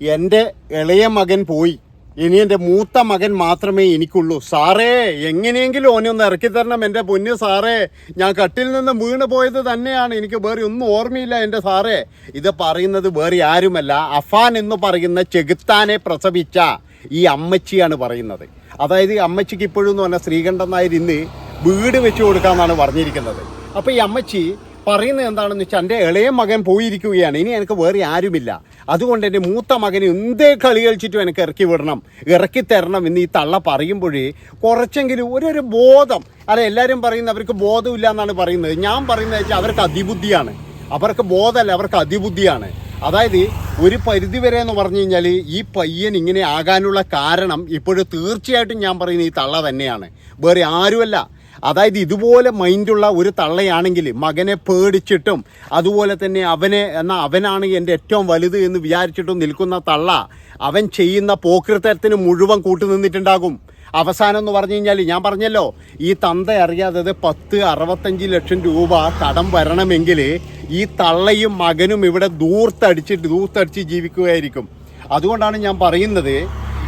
എന്റെ ഇളയ മകൻ പോയി. ഇനി എന്റെ മൂത്ത മകൻ മാത്രമേ എനിക്കുള്ളൂ. സാറേ എങ്ങനെയെങ്കിലും ഓനെ ഒന്ന് ഇറക്കി തരണം എന്റെ പൊന്നു സാറേ. ഞാൻ കട്ടിൽ നിന്ന് വീണ് പോയത് തന്നെയാണ്. എനിക്ക് വേറെ ഒന്നും ഓർമ്മയില്ല എന്റെ സാറേ. ഇത് പറയുന്നത് വേറെ ആരുമല്ല. അഫാൻ എന്ന് പറയുന്ന ചെകുത്താനെ പ്രസവിച്ച ഈ അമ്മച്ചിയാണ് പറയുന്നത്. അതായത് അമ്മച്ചിക്ക് ഇപ്പോഴും എന്ന് പറഞ്ഞാൽ ശ്രീകണ്ഠൻ നായർ ഇന്ന് വീട് വെച്ച് കൊടുക്കാമെന്നാണ് പറഞ്ഞിരിക്കുന്നത്. അപ്പോൾ ഈ അമ്മച്ചി പറയുന്നത് എന്താണെന്ന് വെച്ചാൽ എന്റെ ഇളയ മകൻ പോയിരിക്കുകയാണ്. ഇനി എനിക്ക് വേറെ ആരുമില്ല. അതുകൊണ്ട് എന്റെ മൂത്ത മകന് എന്തേ കളി കളിച്ചിട്ടും എനിക്ക് ഇറക്കി വിടണം. ഇറക്കി തരണം എന്ന് ഈ തള്ള പറയുമ്പോഴേ കുറച്ചെങ്കിലും ഒരു ഒരു ബോധം. അല്ല എല്ലാവരും പറയുന്നത് അവർക്ക് ബോധമില്ല എന്നാണ് പറയുന്നത്. ഞാൻ പറയുന്നത് വെച്ചാൽ അവർക്ക് അതിബുദ്ധിയാണ്. അവർക്ക് ബോധമല്ല അവർക്ക് അതിബുദ്ധിയാണ്. അതായത് ഒരു പരിധി വരെ എന്ന് പറഞ്ഞു കഴിഞ്ഞാൽ ഈ പയ്യൻ ഇങ്ങനെ ആകാനുള്ള കാരണം ഇപ്പോഴും തീർച്ചയായിട്ടും ഞാൻ പറയുന്നത് ഈ തള്ള തന്നെയാണ്. വേറെ ആരുമല്ല. അതായത് ഇതുപോലെ മൈൻഡുള്ള ഒരു തള്ളയാണെങ്കിൽ മകനെ പേടിച്ചിട്ടും അതുപോലെ തന്നെ അവനെ എന്നാൽ അവനാണ് എന്റെ ഏറ്റവും വലുത് എന്ന് വിചാരിച്ചിട്ടും നിൽക്കുന്ന തള്ള അവൻ ചെയ്യുന്ന പോക്കൃത്തരത്തിന് മുഴുവൻ കൂട്ടു നിന്നിട്ടുണ്ടാകും. അവസാനം എന്ന് പറഞ്ഞു കഴിഞ്ഞാൽ ഞാൻ പറഞ്ഞല്ലോ ഈ തന്ത അറിയാതെ പത്ത് അറുപത്തഞ്ച് ലക്ഷം രൂപ കടം വരണമെങ്കിൽ ഈ തള്ളയും മകനും ഇവിടെ ദൂർത്തടിച്ചിട്ട് ദൂർത്തടിച്ച് ജീവിക്കുകയായിരിക്കും. അതുകൊണ്ടാണ് ഞാൻ പറയുന്നത്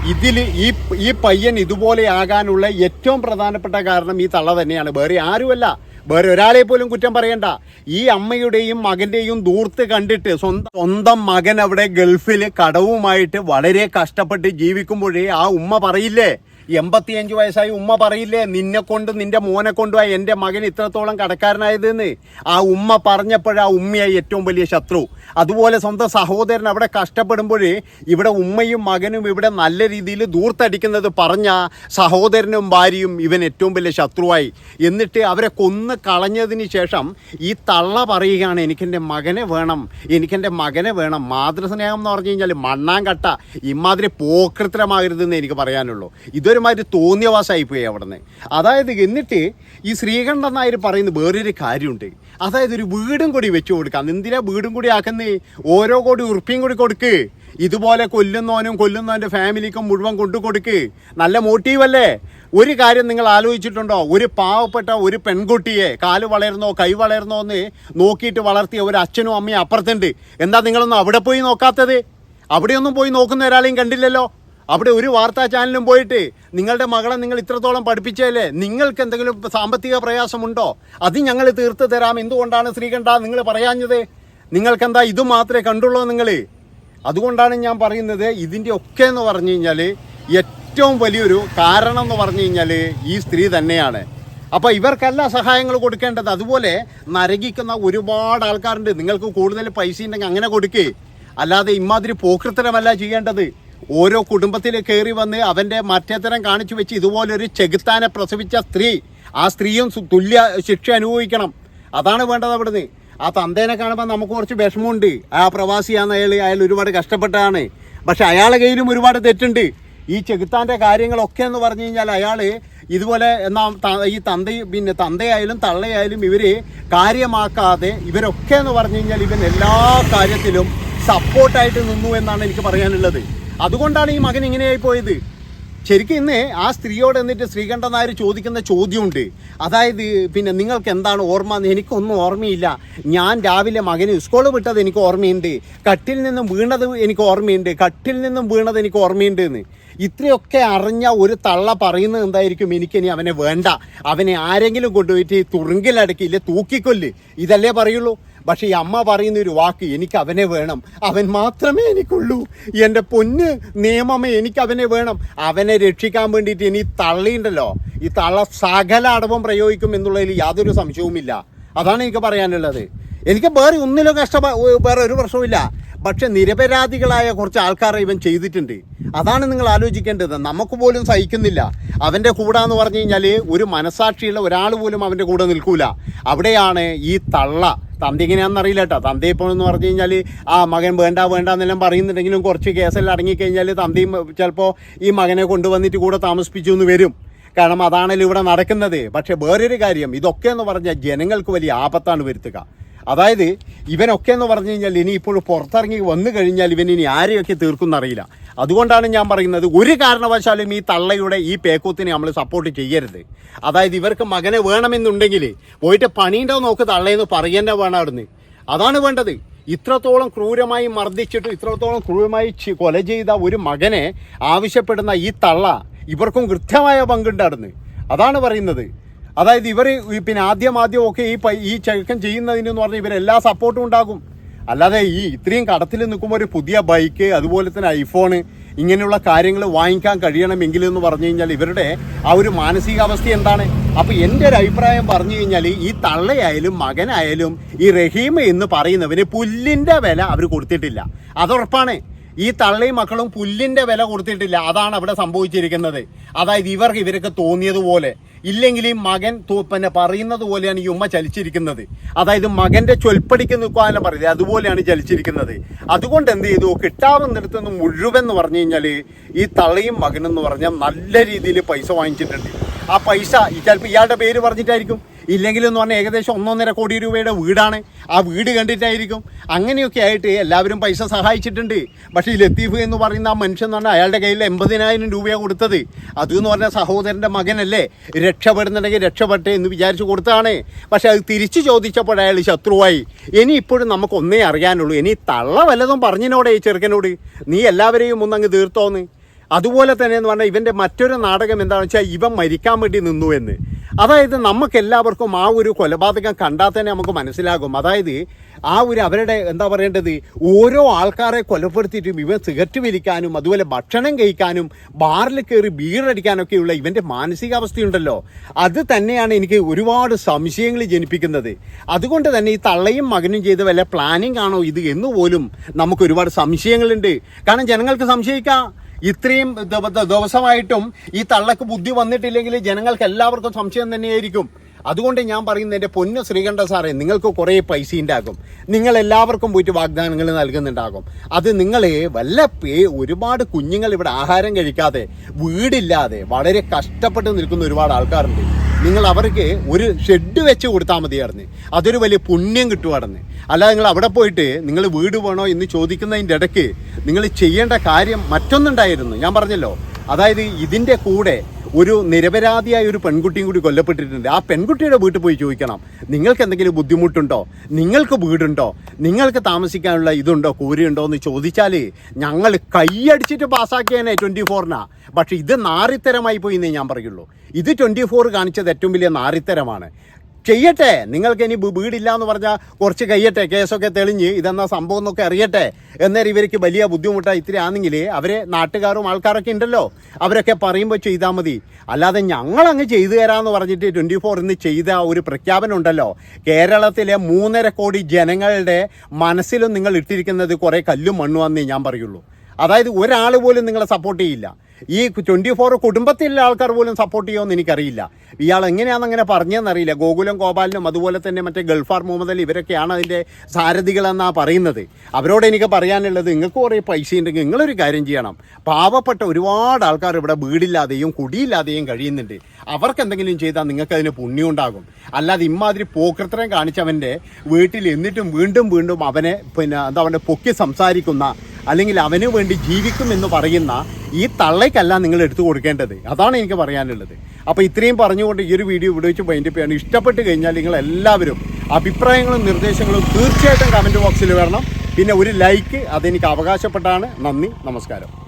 ഇതിൽ ഈ ഈ പയ്യൻ ഇതുപോലെ ആകാനുള്ള ഏറ്റവും പ്രധാനപ്പെട്ട കാരണം ഈ തള്ള തന്നെയാണ്. വേറെ ആരുമല്ല. വേറെ ഒരാളെ പോലും കുറ്റം പറയണ്ട. ഈ അമ്മയുടെയും മകന്റെയും ദൂർത്ത് കണ്ടിട്ട് സ്വന്തം സ്വന്തം മകൻ അവിടെ ഗൾഫിൽ കടവുമായിട്ട് വളരെ കഷ്ടപ്പെട്ട് ജീവിക്കുമ്പോഴേ ആ ഉമ്മ പറയില്ലേ? എൺപത്തിയഞ്ച് വയസ്സായി ഉമ്മ പറയില്ലേ നിന്നെ കൊണ്ട് നിന്റെ മോനെ കൊണ്ടുപോയി എന്റെ മകൻ ഇത്രത്തോളം കടക്കാരനായതെന്ന്? ആ ഉമ്മ പറഞ്ഞപ്പോഴാ ഉമ്മയായി ഏറ്റവും വലിയ ശത്രു. അതുപോലെ സ്വന്തം സഹോദരൻ അവിടെ കഷ്ടപ്പെടുമ്പോൾ ഇവിടെ ഉമ്മയും മകനും ഇവിടെ നല്ല രീതിയിൽ ദൂർത്തടിക്കുന്നത് പറഞ്ഞ സഹോദരനും ഭാര്യയും ഇവൻ ഏറ്റവും വലിയ ശത്രുവായി. എന്നിട്ട് അവരെ കൊന്ന് കളഞ്ഞതിന് ശേഷം ഈ തള്ള പറയുകയാണ് എനിക്കെന്റെ മകനെ വേണം എനിക്കെന്റെ മകനെ വേണം. മാതൃസ്നേഹം എന്ന് പറഞ്ഞു കഴിഞ്ഞാൽ മണ്ണാങ്കട്ട. ഇമാതിരി പോകൃത്രമാകരുതെന്ന് എനിക്ക് പറയാനുള്ളൂ. ഇതൊരുമാതിരി തോന്നിയവാസമായി പോയി അവിടുന്ന്. അതായത് എന്നിട്ട് ഈ ശ്രീകണ്ഠൻ നായർ പറയുന്ന വേറൊരു കാര്യമുണ്ട്. അതായത് ഒരു വീടും കൂടി വെച്ചു കൊടുക്കാം. എന്തിനാ വീടും കൂടി ആക്കുന്നേ? ഓരോ കോടി ഉറുപ്പിയും കൂടി കൊടുക്ക്. ഇതുപോലെ കൊല്ലുന്നവനും കൊല്ലുന്നവന്റെ ഫാമിലിക്കും മുഴുവൻ കൊണ്ടു കൊടുക്ക്. നല്ല മോട്ടീവല്ലേ ഒരു കാര്യം നിങ്ങൾ ആലോചിച്ചിട്ടുണ്ടോ? ഒരു പാവപ്പെട്ട ഒരു പെൺകുട്ടിയെ കാൽ വളരുന്നോ കൈ വളരുന്നോ എന്ന് നോക്കിയിട്ട് വളർത്തിയ ഒരു അച്ഛനും അമ്മയും അപ്പുറത്തുണ്ട്. എന്താ നിങ്ങളൊന്നും അവിടെ പോയി നോക്കാത്തത്? അവിടെയൊന്നും പോയി നോക്കുന്ന ഒരാളെയും കണ്ടില്ലല്ലോ? അവിടെ ഒരു വാർത്താ ചാനലും പോയിട്ട് നിങ്ങളുടെ മകളെ നിങ്ങൾ ഇത്രത്തോളം പഠിപ്പിച്ചാലേ? നിങ്ങൾക്ക് എന്തെങ്കിലും സാമ്പത്തിക പ്രയാസമുണ്ടോ? അത് ഞങ്ങൾ തീർത്ത് തരാം. എന്തുകൊണ്ടാണ് ശ്രീകണ്ഠ നിങ്ങൾ പറയാഞ്ഞത്? നിങ്ങൾക്കെന്താ ഇത് മാത്രമേ കണ്ടുള്ളൂ നിങ്ങൾ അതുകൊണ്ടാണ് ഞാൻ പറയുന്നത് ഇതിന്റെ ഒക്കെ എന്ന് പറഞ്ഞു കഴിഞ്ഞാൽ ഏറ്റവും വലിയൊരു കാരണം എന്ന് പറഞ്ഞു കഴിഞ്ഞാൽ ഈ സ്ത്രീ തന്നെയാണ്. അപ്പോൾ ഇവർക്കല്ല സഹായങ്ങൾ കൊടുക്കേണ്ടത് അതുപോലെ നരകിക്കുന്ന ഒരുപാട് ആൾക്കാരുണ്ട്. നിങ്ങൾക്ക് കൂടുതൽ പൈസ ഉണ്ടെങ്കിൽ അങ്ങനെ കൊടുക്കേ. അല്ലാതെ ഇമാതിരി പോക്കൃത്തരമല്ല ചെയ്യേണ്ടത്. ഓരോ കുടുംബത്തിൽ കയറി വന്ന് അവന്റെ മറ്റേതരം കാണിച്ചു വെച്ച് ഇതുപോലൊരു ചെകുത്താനെ പ്രസവിച്ച സ്ത്രീ ആ സ്ത്രീയും തുല്യ ശിക്ഷ അനുഭവിക്കണം. അതാണ് വേണ്ടത് അവിടുന്ന്. ആ തന്തേനെ കാണുമ്പോൾ നമുക്ക് കുറച്ച് വിഷമമുണ്ട്. ആ പ്രവാസിയാണ് അയാൾ അയാൾ ഒരുപാട് കഷ്ടപ്പെട്ടതാണ് പക്ഷെ അയാളെ കയ്യിലും ഒരുപാട് തെറ്റുണ്ട്. ഈ ചെകുത്താന്റെ കാര്യങ്ങളൊക്കെ എന്ന് പറഞ്ഞു കഴിഞ്ഞാൽ അയാൾ ഇതുപോലെ എന്നാ ഈ തന്തയും പിന്നെ തന്തയായാലും തള്ളയായാലും ഇവർ കാര്യമാക്കാതെ ഇവരൊക്കെ എന്ന് പറഞ്ഞു കഴിഞ്ഞാൽ ഇവൻ എല്ലാ കാര്യത്തിലും സപ്പോർട്ടായിട്ട് നിന്നു എന്നാണ് എനിക്ക് പറയാനുള്ളത്. അതുകൊണ്ടാണ് ഈ മകൻ ഇങ്ങനെയായി പോയത്. ശരിക്കും ഇന്ന് ആ സ്ത്രീയോട് എന്നിട്ട് ശ്രീകണ്ഠൻ നായർ ചോദിക്കുന്ന ചോദ്യമുണ്ട്. അതായത് പിന്നെ നിങ്ങൾക്ക് എന്താണ് ഓർമ്മ? എനിക്കൊന്നും ഓർമ്മയില്ല. ഞാൻ രാവിലെ മകന് സ്കൂളിൽ വിട്ടത് എനിക്ക് ഓർമ്മയുണ്ട്. കട്ടിൽ നിന്നും വീണത് എനിക്ക് ഓർമ്മയുണ്ട്. കട്ടിൽ നിന്നും വീണത് എനിക്ക് ഓർമ്മയുണ്ട് എന്ന്. ഇത്രയൊക്കെ അറിഞ്ഞ ഒരു തള്ള പറയുന്നത് എന്തായിരിക്കും? എനിക്കിനി അവനെ വേണ്ട. അവനെ ആരെങ്കിലും കൊണ്ടുപോയിട്ട് തുറുങ്കിലടക്കില്ല തൂക്കിക്കൊല്ല്. ഇതല്ലേ പറയുള്ളൂ. പക്ഷെ ഈ അമ്മ പറയുന്ന ഒരു വാക്ക് എനിക്ക് അവനെ വേണം. അവൻ മാത്രമേ എനിക്കുള്ളൂ. എന്റെ പൊന്ന് നിയമമേ എനിക്ക് അവനെ വേണം. അവനെ രക്ഷിക്കാൻ വേണ്ടിയിട്ട് ഇനി തള്ളിയുണ്ടല്ലോ. ഈ തള്ള സകല അടവും പ്രയോഗിക്കും എന്നുള്ളതിൽ യാതൊരു സംശയവുമില്ല. അതാണ് എനിക്ക് പറയാനുള്ളത്. എനിക്ക് വേറെ ഒന്നിലും കഷ്ട വേറെ ഒരു പ്രശ്നവുമില്ല. പക്ഷെ നിരപരാധികളായ കുറച്ച് ആൾക്കാരെ ഇവൻ ചെയ്തിട്ടുണ്ട്. അതാണ് നിങ്ങൾ ആലോചിക്കേണ്ടത്. നമുക്ക് പോലും സഹിക്കുന്നില്ല. അവന്റെ കൂടാന്ന് പറഞ്ഞു കഴിഞ്ഞാൽ ഒരു മനസാക്ഷിയുള്ള ഒരാൾ പോലും അവന്റെ കൂടെ നിൽക്കൂല. അവിടെയാണ് ഈ തള്ള തന്ത എങ്ങനെയാണെന്ന് കേട്ടോ. തന്തി ഇപ്പോൾ എന്ന് പറഞ്ഞു കഴിഞ്ഞാൽ ആ മകൻ വേണ്ട വേണ്ട എന്നെല്ലാം പറയുന്നുണ്ടെങ്കിലും കുറച്ച് കേസെല്ലാം ഇറങ്ങിക്കഴിഞ്ഞാൽ തന്തി ചിലപ്പോൾ ഈ മകനെ കൊണ്ടുവന്നിട്ട് കൂടെ താമസിപ്പിച്ചു എന്ന് വരും. കാരണം അതാണല്ലോ ഇവിടെ നടക്കുന്നത്. പക്ഷേ വേറൊരു കാര്യം ഇതൊക്കെ എന്ന് പറഞ്ഞാൽ ജനങ്ങൾക്ക് വലിയ ആപത്താണ് വരുത്തുക. അതായത് ഇവനൊക്കെ എന്ന് പറഞ്ഞു കഴിഞ്ഞാൽ ഇനി ഇപ്പോൾ പുറത്തിറങ്ങി വന്നു കഴിഞ്ഞാൽ ഇവൻ ഇനി ആരെയൊക്കെ തീർക്കുന്നറിയില്ല അതുകൊണ്ടാണ് ഞാൻ പറയുന്നത് ഒരു കാരണവശാലും ഈ തള്ളയുടെ ഈ പേക്കൂത്തിനെ നമ്മൾ സപ്പോർട്ട് ചെയ്യരുത്. അതായത് ഇവർക്ക് മകനെ വേണമെന്നുണ്ടെങ്കിൽ പോയിട്ട് പണിയുണ്ടോ നോക്ക് തള്ളയെന്ന് പറയേണ്ട വേണമായിരുന്നു അതാണ് വേണ്ടത്. ഇത്രത്തോളം ക്രൂരമായി മർദ്ദിച്ചിട്ട് ഇത്രത്തോളം ക്രൂരമായി കൊല ചെയ്ത ഒരു മകനെ ആവശ്യപ്പെടുന്ന ഈ തള്ള ഇവർക്കും കൃത്യമായ പങ്കുണ്ടായിരുന്നു അതാണ് പറയുന്നത്. അതായത് ഇവർ പിന്നെ ആദ്യം ആദ്യം ഒക്കെ ഈ ഈ ചെറുക്കൻ ചെയ്യുന്നതിനെന്ന് പറഞ്ഞാൽ ഇവരെല്ലാ സപ്പോർട്ടും ഉണ്ടാകും. അല്ലാതെ ഈ ഇത്രയും കടത്തിൽ നിൽക്കുമ്പോൾ ഒരു പുതിയ ബൈക്ക് അതുപോലെ തന്നെ ഐഫോണ് ഇങ്ങനെയുള്ള കാര്യങ്ങൾ വാങ്ങിക്കാൻ കഴിയണമെങ്കിൽ എന്ന് പറഞ്ഞു കഴിഞ്ഞാൽ ഇവരുടെ ആ ഒരു മാനസികാവസ്ഥ എന്താണ്? അപ്പോൾ എന്റെ ഒരു അഭിപ്രായം പറഞ്ഞു കഴിഞ്ഞാൽ ഈ തള്ളയായാലും മകനായാലും ഈ റഹീം എന്ന് പറയുന്നവന് പുല്ലിന്റെ വില അവർ കൊടുത്തിട്ടില്ല. അതുറപ്പാണ് ഈ തള്ളയും മക്കളും പുല്ലിന്റെ വില കൊടുത്തിട്ടില്ല. അതാണ് അവിടെ സംഭവിച്ചിരിക്കുന്നത്. അതായത് ഇവർക്ക് ഇവരൊക്കെ തോന്നിയതുപോലെ. ഇല്ലെങ്കിൽ ഈ മകൻ പിന്നെ പറയുന്നത് പോലെയാണ് ഈ ഉമ്മ ചലിച്ചിരിക്കുന്നത്. അതായത് മകന്റെ ചൊൽപ്പടിക്ക് നിൽക്കാനും പറയുന്നത് അതുപോലെയാണ് ചലിച്ചിരിക്കുന്നത്. അതുകൊണ്ട് എന്ത് ചെയ്തു? കിട്ടാവുന്നിടത്ത് നിന്ന് മുഴുവൻ എന്ന് പറഞ്ഞു കഴിഞ്ഞാൽ ഈ തള്ളയും മകനെന്ന് പറഞ്ഞാൽ നല്ല രീതിയിൽ പൈസ വാങ്ങിച്ചിട്ടുണ്ട്. ആ പൈസ ചിലപ്പോൾ ഇയാളുടെ പേര് പറഞ്ഞിട്ടായിരിക്കും. ഇല്ലെങ്കിൽ എന്ന് പറഞ്ഞാൽ ഏകദേശം ഒന്നൊന്നര കോടി രൂപയുടെ വീടാണ്. ആ വീട് കണ്ടിട്ടായിരിക്കും. അങ്ങനെയൊക്കെ ആയിട്ട് എല്ലാവരും പൈസ സഹായിച്ചിട്ടുണ്ട്. പക്ഷേ ഈ ലത്തീഫ് എന്ന് പറയുന്ന ആ മനുഷ്യൻ എന്ന് പറഞ്ഞാൽ അയാളുടെ കയ്യിൽ എൺപതിനായിരം രൂപയാണ് കൊടുത്തത്. അത് എന്ന് പറഞ്ഞാൽ സഹോദരന്റെ മകനല്ലേ. രക്ഷപ്പെടുന്നുണ്ടെങ്കിൽ രക്ഷപ്പെട്ടെ എന്ന് വിചാരിച്ച് കൊടുത്താണ് പക്ഷേ അത് തിരിച്ചു ചോദിച്ചപ്പോൾ അയാൾ ശത്രുവായി. ഇനി ഇപ്പോഴും നമുക്ക് ഒന്നേ അറിയാനുള്ളൂ. ഇനി തള്ള വല്ലതും പറഞ്ഞിനോടെ ഈ ചെറുക്കനോട്? നീ എല്ലാവരെയും ഒന്നങ്ങ് തീർത്തോന്ന്. അതുപോലെ തന്നെ എന്ന് പറഞ്ഞാൽ ഇവന്റെ മറ്റൊരു നാടകം എന്താണെന്ന് വെച്ചാൽ ഇവൻ മരിക്കാൻ വേണ്ടി നിന്നു എന്ന്. അതായത് നമുക്ക് എല്ലാവർക്കും ആ ഒരു കൊലപാതകം കണ്ടാൽ തന്നെ നമുക്ക് മനസ്സിലാകും. അതായത് ആ ഒരു അവരുടെ എന്താ പറയേണ്ടത്? ഓരോ ആൾക്കാരെ കൊലപ്പെടുത്തിയിട്ടും ഇവൻ സിഗരറ്റ് വിരിക്കാനും അതുപോലെ ഭക്ഷണം കഴിക്കാനും ബാറിൽ കയറി ബീറടിക്കാനൊക്കെയുള്ള ഇവന്റെ മാനസികാവസ്ഥയുണ്ടല്ലോ. അത് തന്നെയാണ് എനിക്ക് ഒരുപാട് സംശയങ്ങൾ ജനിപ്പിക്കുന്നത്. അതുകൊണ്ട് തന്നെ ഈ തള്ളയും മകനും ചെയ്ത വല്ല പ്ലാനിങ് ആണോ ഇത് എന്ന് പോലും നമുക്ക് ഒരുപാട് സംശയങ്ങളുണ്ട്. കാരണം ജനങ്ങൾക്ക് സംശയിക്കാം. ഇത്രയും ദിവ- ദിവസമായിട്ടും ഈ തള്ളക്ക് ബുദ്ധി വന്നിട്ടില്ലെങ്കിൽ ജനങ്ങൾക്ക് എല്ലാവർക്കും സംശയം തന്നെയായിരിക്കും. അതുകൊണ്ട് ഞാൻ പറയുന്നത് എന്റെ പൊന്നു ശ്രീകണ്ഠ സാറേ നിങ്ങൾക്ക് കുറേ പൈസ ഉണ്ടാകും. നിങ്ങൾ എല്ലാവർക്കും പോയിട്ട് വാഗ്ദാനങ്ങൾ നൽകുന്നുണ്ടാകും. അത് നിങ്ങളെ വല്ല പേ ഒരുപാട് കുഞ്ഞുങ്ങൾ ഇവിടെ ആഹാരം കഴിക്കാതെ വീടില്ലാതെ വളരെ കഷ്ടപ്പെട്ട് നിൽക്കുന്ന ഒരുപാട് ആൾക്കാരുണ്ട്. നിങ്ങൾ അവർക്ക് ഒരു ഷെഡ് വെച്ച് കൊടുത്താൽ മതിയായിരുന്നു. അതൊരു വലിയ പുണ്യം കിട്ടുമായിരുന്നു അല്ലാതെ നിങ്ങൾ അവിടെ പോയിട്ട് നിങ്ങൾ വീട് വേണോ എന്ന് ചോദിക്കുന്നതിന്റെ ഇടയ്ക്ക് നിങ്ങൾ ചെയ്യേണ്ട കാര്യം മറ്റൊന്നുണ്ടായിരുന്നു. ഞാൻ പറഞ്ഞല്ലോ. അതായത് ഇതിന്റെ കൂടെ ഒരു നിരപരാധിയായ ഒരു പെൺകുട്ടിയും കൂടി കൊല്ലപ്പെട്ടിട്ടുണ്ട്. ആ പെൺകുട്ടിയുടെ വീട്ടിൽ പോയി ചോദിക്കണം. നിങ്ങൾക്ക് എന്തെങ്കിലും ബുദ്ധിമുട്ടുണ്ടോ? നിങ്ങൾക്ക് വീടുണ്ടോ? നിങ്ങൾക്ക് താമസിക്കാനുള്ള ഇതുണ്ടോ? കൂരയുണ്ടോ എന്ന് ചോദിച്ചാൽ ഞങ്ങൾ കൈയടിച്ചിട്ട് പാസ്സാക്കിയേനെ ട്വന്റി ഫോറിനാ. പക്ഷേ ഇത് നാറിത്തരമായി പോയി എന്നേ ഞാൻ പറയുള്ളൂ. ഇത് ട്വന്റി ഫോർ കാണിച്ചത് ഏറ്റവും വലിയ നാറിത്തരമാണ്. ചെയ്യട്ടെ. നിങ്ങൾക്ക് ഇനി വീടില്ല എന്ന് പറഞ്ഞാൽ കുറച്ച് കഴിയട്ടെ കേസൊക്കെ തെളിഞ്ഞ് ഇതെന്നാ സംഭവം എന്നൊക്കെ അറിയട്ടെ. എന്നേരം ഇവർക്ക് വലിയ ബുദ്ധിമുട്ടാണ് ഇത്തിരി ആണെങ്കിൽ അവരെ നാട്ടുകാരും ആൾക്കാരൊക്കെ ഉണ്ടല്ലോ. അവരൊക്കെ പറയുമ്പോൾ ചെയ്താൽ മതി. അല്ലാതെ ഞങ്ങളങ്ങ് ചെയ്തു തരാമെന്ന് പറഞ്ഞിട്ട് ട്വന്റി ഫോർ ഇന്ന് ചെയ്ത ഒരു പ്രഖ്യാപനം ഉണ്ടല്ലോ. കേരളത്തിലെ മൂന്നര കോടി ജനങ്ങളുടെ മനസ്സിലും നിങ്ങൾ ഇട്ടിരിക്കുന്നത് കുറേ കല്ലും മണ്ണുവാന്നേ ഞാൻ പറയുള്ളൂ. അതായത് ഒരാൾ പോലും നിങ്ങളെ സപ്പോർട്ട് ചെയ്യില്ല. ഈ ട്വന്റി ഫോർ കുടുംബത്തിലുള്ള ആൾക്കാർ പോലും സപ്പോർട്ട് ചെയ്യുമെന്ന് എനിക്കറിയില്ല. ഇയാൾ എങ്ങനെയാണെന്ന് അങ്ങനെ പറഞ്ഞതെന്നറിയില്ല ഗോകുലം ഗോപാലിനും അതുപോലെ തന്നെ മറ്റേ ഗൾഫാർ മുഹമ്മദ് ഇവരൊക്കെയാണ് അതിന്റെ സാരഥികളെന്നാണ് പറയുന്നത്. അവരോട് എനിക്ക് പറയാനുള്ളത് നിങ്ങൾക്ക് കുറേ പൈസ ഉണ്ടെങ്കിൽ നിങ്ങളൊരു കാര്യം ചെയ്യണം. പാവപ്പെട്ട ഒരുപാട് ആൾക്കാർ ഇവിടെ വീടില്ലാതെയും കുടിയില്ലാതെയും കഴിയുന്നുണ്ട്. അവർക്ക് എന്തെങ്കിലും ചെയ്താൽ നിങ്ങൾക്ക് അതിന് പുണ്യം ഉണ്ടാകും. അല്ലാതെ ഇമാതിരി പോക്കൃത്തരം കാണിച്ചവന്റെ വീട്ടിൽ എന്നിട്ടും വീണ്ടും വീണ്ടും അവനെ പിന്നെ എന്താ പറയുക പൊക്കി സംസാരിക്കുന്ന അല്ലെങ്കിൽ അവന് വേണ്ടി ജീവിക്കും എന്ന് പറയുന്ന ഈ തള്ളയ്ക്കല്ല നിങ്ങൾ എടുത്തു കൊടുക്കേണ്ടത്. അതാണ് എനിക്ക് പറയാനുള്ളത്. അപ്പോൾ ഇത്രയും പറഞ്ഞുകൊണ്ട് ഈ ഒരു വീഡിയോ ഇവിടെ വെച്ച് മൈൻഡ് ചെയ്യാണ് ഇഷ്ടപ്പെട്ട് കഴിഞ്ഞാൽ നിങ്ങൾ എല്ലാവരും അഭിപ്രായങ്ങളും നിർദ്ദേശങ്ങളും തീർച്ചയായിട്ടും കമന്റ് ബോക്സിൽ വരണം. പിന്നെ ഒരു ലൈക്ക് അതെനിക്ക് അവകാശപ്പെട്ടാണ്. നന്ദി നമസ്കാരം.